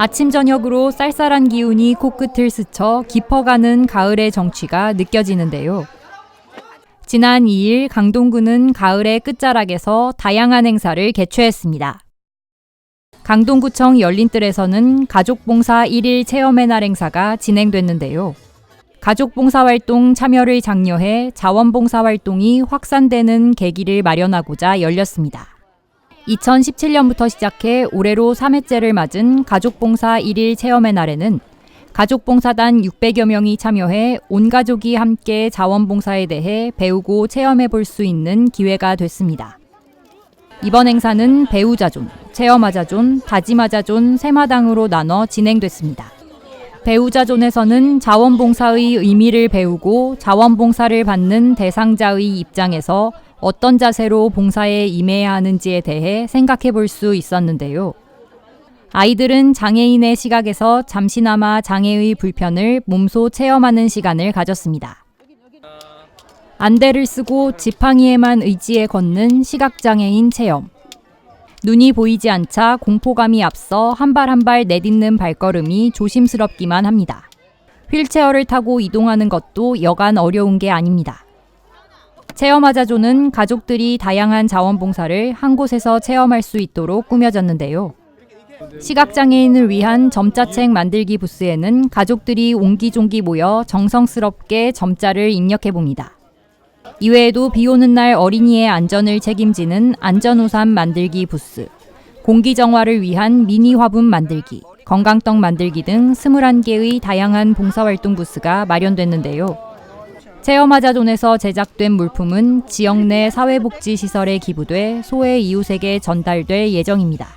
아침 저녁으로 쌀쌀한 기운이 코끝을 스쳐 깊어가는 가을의 정취가 느껴지는데요. 지난 2일 강동구는 가을의 끝자락에서 다양한 행사를 개최했습니다. 강동구청 열린뜰에서는 가족봉사 1일 체험의 날 행사가 진행됐는데요. 가족봉사활동 참여를 장려해 자원봉사활동이 확산되는 계기를 마련하고자 열렸습니다. 2017년부터 시작해 올해로 3회째를 맞은 가족봉사 1일 체험의 날에는 가족봉사단 600여 명이 참여해 온 가족이 함께 자원봉사에 대해 배우고 체험해 볼 수 있는 기회가 됐습니다. 이번 행사는 배우자존, 체험하자존, 다짐하자존 세마당으로 나눠 진행됐습니다. 배우자존에서는 자원봉사의 의미를 배우고 자원봉사를 받는 대상자의 입장에서 어떤 자세로 봉사에 임해야 하는지에 대해 생각해 볼 수 있었는데요. 아이들은 장애인의 시각에서 잠시나마 장애의 불편을 몸소 체험하는 시간을 가졌습니다. 안대를 쓰고 지팡이에만 의지해 걷는 시각장애인 체험. 눈이 보이지 않자 공포감이 앞서 한 발 한 발 내딛는 발걸음이 조심스럽기만 합니다. 휠체어를 타고 이동하는 것도 여간 어려운 게 아닙니다. 체험하자조는 가족들이 다양한 자원봉사를 한 곳에서 체험할 수 있도록 꾸며졌는데요. 시각장애인을 위한 점자책 만들기 부스에는 가족들이 옹기종기 모여 정성스럽게 점자를 입력해 봅니다. 이외에도 비 오는 날 어린이의 안전을 책임지는 안전우산 만들기 부스, 공기정화를 위한 미니 화분 만들기, 건강떡 만들기 등 21개의 다양한 봉사활동 부스가 마련됐는데요. 체험하자존에서 제작된 물품은 지역 내 사회복지시설에 기부돼 소외 이웃에게 전달될 예정입니다.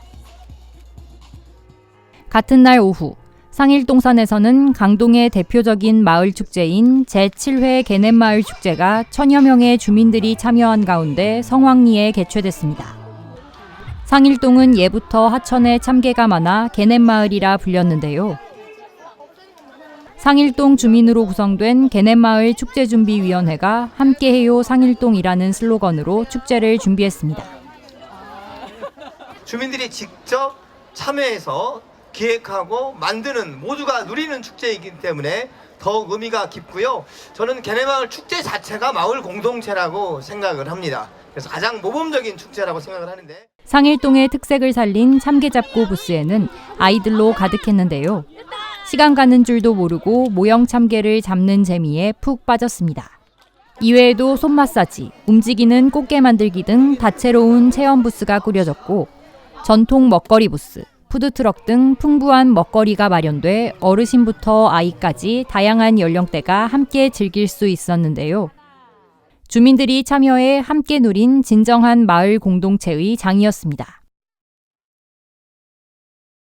같은 날 오후 상일동산에서는 강동의 대표적인 마을 축제인 제7회 개넷마을 축제가 천여 명의 주민들이 참여한 가운데 성황리에 개최됐습니다. 상일동은 예부터 하천에 참개가 많아 개넷마을이라 불렸는데요. 상일동 주민으로 구성된 개넷마을 축제준비위원회가 함께해요 상일동이라는 슬로건으로 축제를 준비했습니다. 주민들이 직접 참여해서 기획하고 만드는 모두가 누리는 축제이기 때문에 더욱 의미가 깊고요. 저는 개내마을 축제 자체가 마을 공동체라고 생각을 합니다. 그래서 가장 모범적인 축제라고 생각을 하는데 상일동의 특색을 살린 참개잡고 부스에는 아이들로 가득했는데요. 시간 가는 줄도 모르고 모형 참개를 잡는 재미에 푹 빠졌습니다. 이외에도 손 마사지, 움직이는 꽃게 만들기 등 다채로운 체험 부스가 꾸려졌고 전통 먹거리 부스, 푸드트럭 등 풍부한 먹거리가 마련돼 어르신부터 아이까지 다양한 연령대가 함께 즐길 수 있었는데요. 주민들이 참여해 함께 누린 진정한 마을 공동체의 장이었습니다.